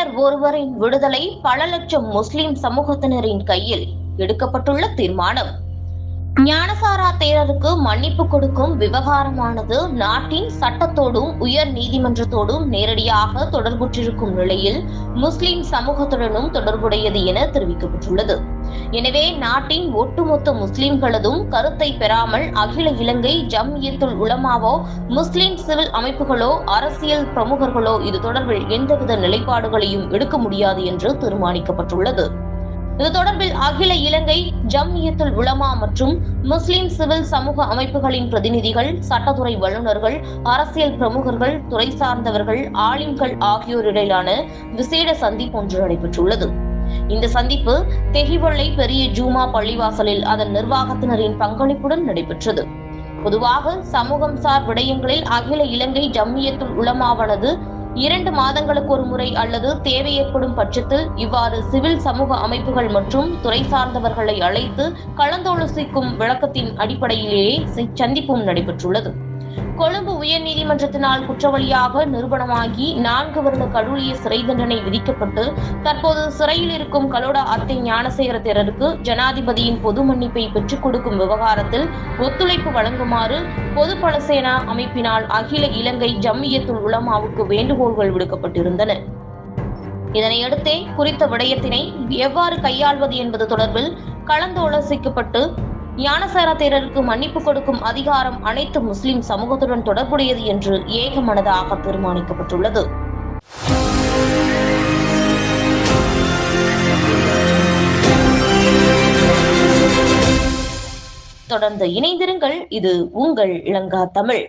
வீரர் ஒருவரின் விடுதலை பல லட்சம் முஸ்லிம் சமூகத்தினரின் கையில் எடுக்கப்பட்டுள்ள தீர்மானம். ஞானசாரா தேரருக்கு மன்னிப்பு கொடுக்கும் விவகாரமானது நாட்டின் சட்டத்தோடும் உயர் நீதிமன்றத்தோடும் நேரடியாக தொடர்புற்றிருக்கும் நிலையில் முஸ்லிம் சமூகத்துடனும் தொடர்புடையது என தெரிவிக்கப்பட்டுள்ளது. எனவே நாட்டின் ஒட்டுமொத்த முஸ்லிம்களதும் கருத்தை பெறாமல் அகில இலங்கை ஜம்இயத்துல் உலமாவோ முஸ்லிம் சிவில் அமைப்புகளோ அரசியல் பிரமுகர்களோ இது தொடர்பில் எந்தவித நிலைப்பாடுகளையும் எடுக்க முடியாது என்று தீர்மானிக்கப்பட்டுள்ளது. இது தொடர்பில் அகில இலங்கை ஜம்இயத்துல் உலமா மற்றும் முஸ்லிம் சிவில் சமூக அமைப்புகளின் பிரதிநிதிகள் சட்டத்துறை வல்லுநர்கள் அரசியல் பிரமுகர்கள் துறை சார்ந்தவர்கள் ஆலிம்கள் ஆகியோரிடையிலான விசேட சந்திப்பு ஒன்று நடைபெற்றுள்ளது. இந்த சந்திப்பு தெகிவள்ளை பெரிய ஜூமா பள்ளிவாசலில் அதன் நிர்வாகத்தினரின் பங்களிப்புடன் நடைபெற்றது. பொதுவாக சமூகம் சார் விடயங்களில் அகில இலங்கை ஜம்மியத்துல் உலமாவானது இரண்டு மாதங்களுக்கு ஒரு முறை அல்லது தேவை ஏற்படும் பட்சத்தில் இவ்வாறு சிவில் சமூக அமைப்புகள் மற்றும் துறை சார்ந்தவர்களை அழைத்து கலந்தாலோசிக்கும் விளக்கத்தின் அடிப்படையிலேயே சந்திப்பும் நடைபெற்றுள்ளது. கொழும்பு உயர்நீதிமன்றத்தினால் குற்றவாளியாக நிரூபணமாகி நான்கு வருட கடூழிய சிறை தண்டனை விதிக்கப்பட்டு தற்போது சிறையில் இருக்கும் கலோடா அத்தை ஞானசேகர தேரருக்கு ஜனாதிபதியின் பொது மன்னிப்பை பெற்றுக் கொடுக்கும் விவகாரத்தில் ஒத்துழைப்பு வழங்குமாறு பொது பலசேனா அமைப்பினால் அகில இலங்கை ஜம்மியத்துல் உலமாவுக்கு வேண்டுகோள்கள் விடுக்கப்பட்டிருந்தன. இதனையடுத்தே குறித்த விடயத்தினை எவ்வாறு கையாள்வது என்பது தொடர்பில் கலந்தாலோசிக்கப்பட்டு ஞானசார தேரருக்கு மன்னிப்பு கொடுக்கும் அதிகாரம் அனைத்து முஸ்லிம் சமூகத்துடன் தொடர்புடையது என்று ஏகமனதாக தீர்மானிக்கப்பட்டுள்ளது. தொடர்ந்து இணைந்திருங்கள். இது உங்கள் இளங்கா தமிழ்.